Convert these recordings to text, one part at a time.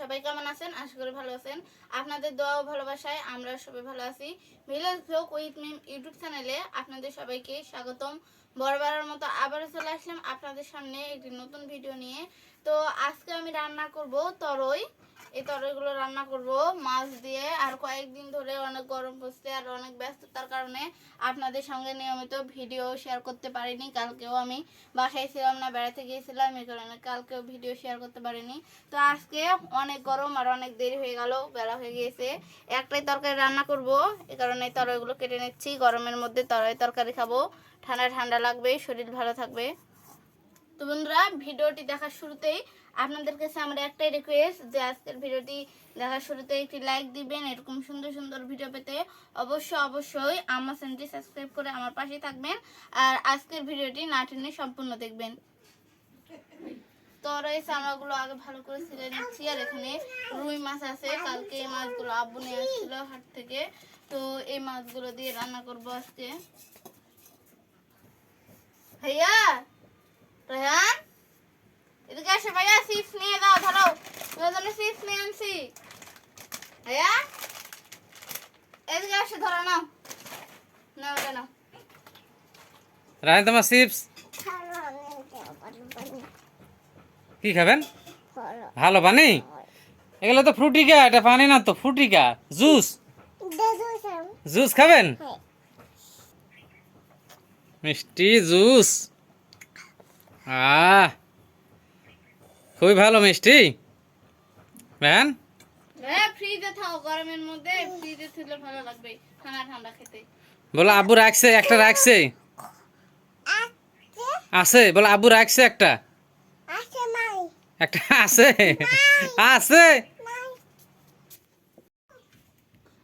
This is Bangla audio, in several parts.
সবাই কেমন আছেন? আশা করি ভালো আছেন। আপনাদের দোয়া ও ভালোবাসায় আমরা সবাই ভালো আছি। Village blog with Mim YouTube চ্যানেলে আপনাদের সবাইকে স্বাগতম। বরবারের মতো আবারও চলে আসলাম আপনাদের সামনে একটি নতুন ভিডিও নিয়ে। তো আজকে আমি রান্না করব তরই। এই তরইগুলো রান্না করব, মাছ দিয়ে, আর কয়েকদিন ধরে অনেক গরম পড়ছে আর অনেক ব্যস্ততার কারণে আপনাদের সঙ্গে নিয়মিত ভিডিও শেয়ার করতে পারিনি, কালকেও আমি বাসায় ছিলাম না, বেড়াতে গিয়েছিলাম, এই কারণে কালকেও ভিডিও শেয়ার করতে পারিনি। তো আজকে অনেক গরম আর অনেক দেরি হয়ে গেল, বেলা হয়ে গিয়েছে। একটাই তরকারি রান্না করব এই কারণে তরকারিগুলো কেটে নিচ্ছি, গরমের মধ্যে তরকারি তরকারি খাব, ঠান্ডা ঠান্ডা লাগবে, শরীর ভালো থাকবে। তো বন্ধুরা, ভিডিওটি দেখার শুরুতেই আপনাদের কাছে আমার একটাই রিকোয়েস্ট যে আজকের ভিডিওটি দেখার শুরুতে একটি লাইক দিবেন, এরকম সুন্দর সুন্দর ভিডিও পেতে অবশ্যই অবশ্যই আমার চ্যানেলটি সাবস্ক্রাইব করে আমার পাশে থাকবেন আর আজকের ভিডিওটি না টেনে সম্পূর্ণ দেখবেন। তো এই চামড়াগুলো আগে ভালো করে ছিলে নিচ্ছি। আর এখানে রুই মাছ আছে, কালকে এই মাছগুলো আব্বু নিয়ে আসছিল হাট থেকে। তো এই মাছগুলো দিয়ে রান্না করব আজকে। ভাইয়া! রেহান এদিকে আসে ভাইয়া চিপস নিয়ে দাও ধরো। তোমার জন্য চিপস নিয়ে আনছি। ভাইয়া? এদিকে আসে ধরো নাও। নাও এটা নাও। রায়ন তোমার চিপস কি খাবেন? ভালো পানি? এগুলো তো ফ্রুটিকা এটা পানি না তো ফ্রুটিকা। জুস? জুস খাবেন? মিষ্টি জুস। আহ খুবই ভালো মিষ্টি। ম্যান? হ্যাঁ ফ্রিজে থাও গরমের মধ্যে ফ্রিজে থাকলে ভালো লাগবে ঠান্ডা ঠান্ডা খেতে। বলো আব্বু রাখছে একটা রাখছে। আছে। বলো আবু রাখছে একটা। একটা আছে? আছে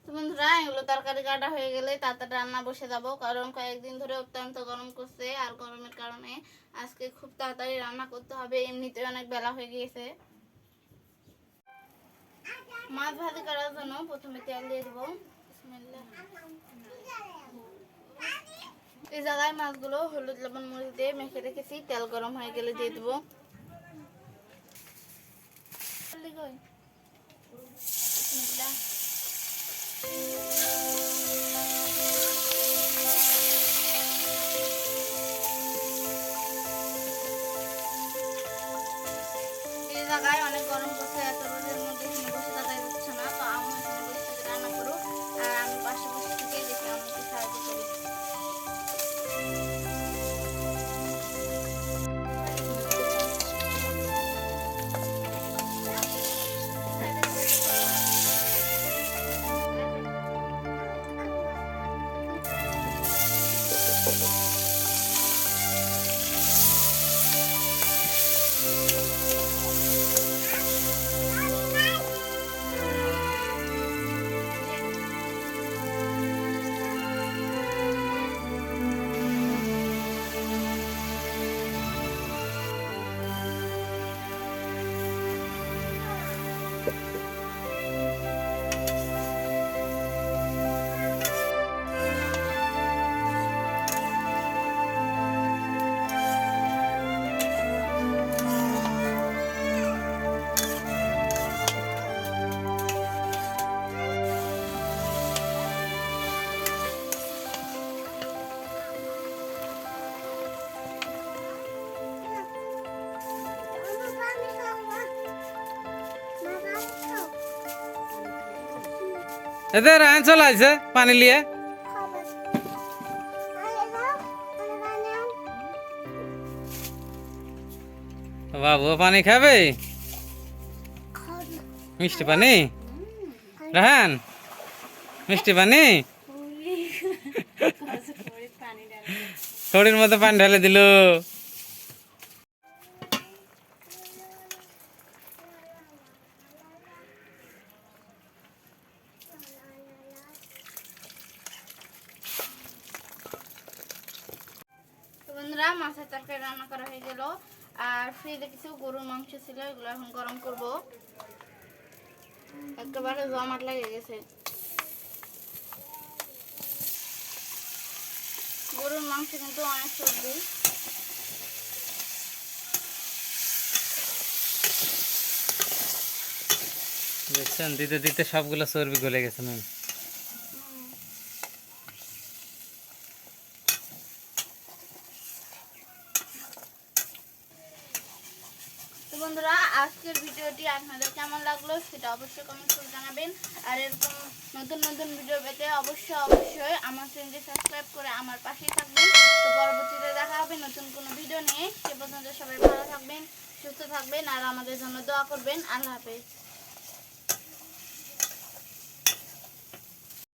তো বন্ধুরা, এগুলো তরকারি কাটা হয়ে গেলে তাড়াতাড়ি রান্না বসে যাব। কারণ কয়েকদিন ধরে অত্যন্ত গরম করছে, আর গরমের কারণে আজকে খুব তাড়াতাড়ি রান্না করতে হবে। এমনিতে অনেক বেলা হয়ে গিয়েছে। মাছ ভাজি করার জন্য প্রথমে তেল দিয়ে দেবো। এই জায়গায় মাছগুলো হলুদ, লবণ, মরিচ দিয়ে মেখে রেখেছি। তেল গরম হয়ে গেলে দিয়ে দেবো। জায়গায় Bye. এতে রায়ন চলে আসছে পানি লিয়ে। বাবু পানি খাবে? মিষ্টি পানি? রাহান মিষ্টি পানি? থড়ির মধ্যে পানি ঢালে দিল। বন্ধুরা, মাছের তরকারি রান্না করা হয়ে গেল। আর ফ্রিজে কিছু গরুর মাংস ছিল, এগুলো এখন গরম করব। একেবারে জমাট লেগে গেছে। গরুর মাংস কিন্তু অনেক সবজি। দেখছেন, দিতে দিতে সবগুলো চর্বি গলে গেছে, ম্যাম। বন্ধুরা, আজকের ভিডিওটি আপনাদের কেমন লাগল সেটা অবশ্যই কমেন্ট করে জানাবেন। আর এরকম নতুন নতুন ভিডিও পেতে অবশ্যই অবশ্যই আমার চ্যানেলটি সাবস্ক্রাইব করে আমার পাশেই থাকবেন। তো পরবর্তীতে দেখা হবে নতুন কোনো ভিডিও নিয়ে। সে পর্যন্ত সবাই ভালো থাকবেন, সুস্থ থাকবেন, আর আমাদের জন্য দোয়া করবেন। আল্লাহ হাফেজ।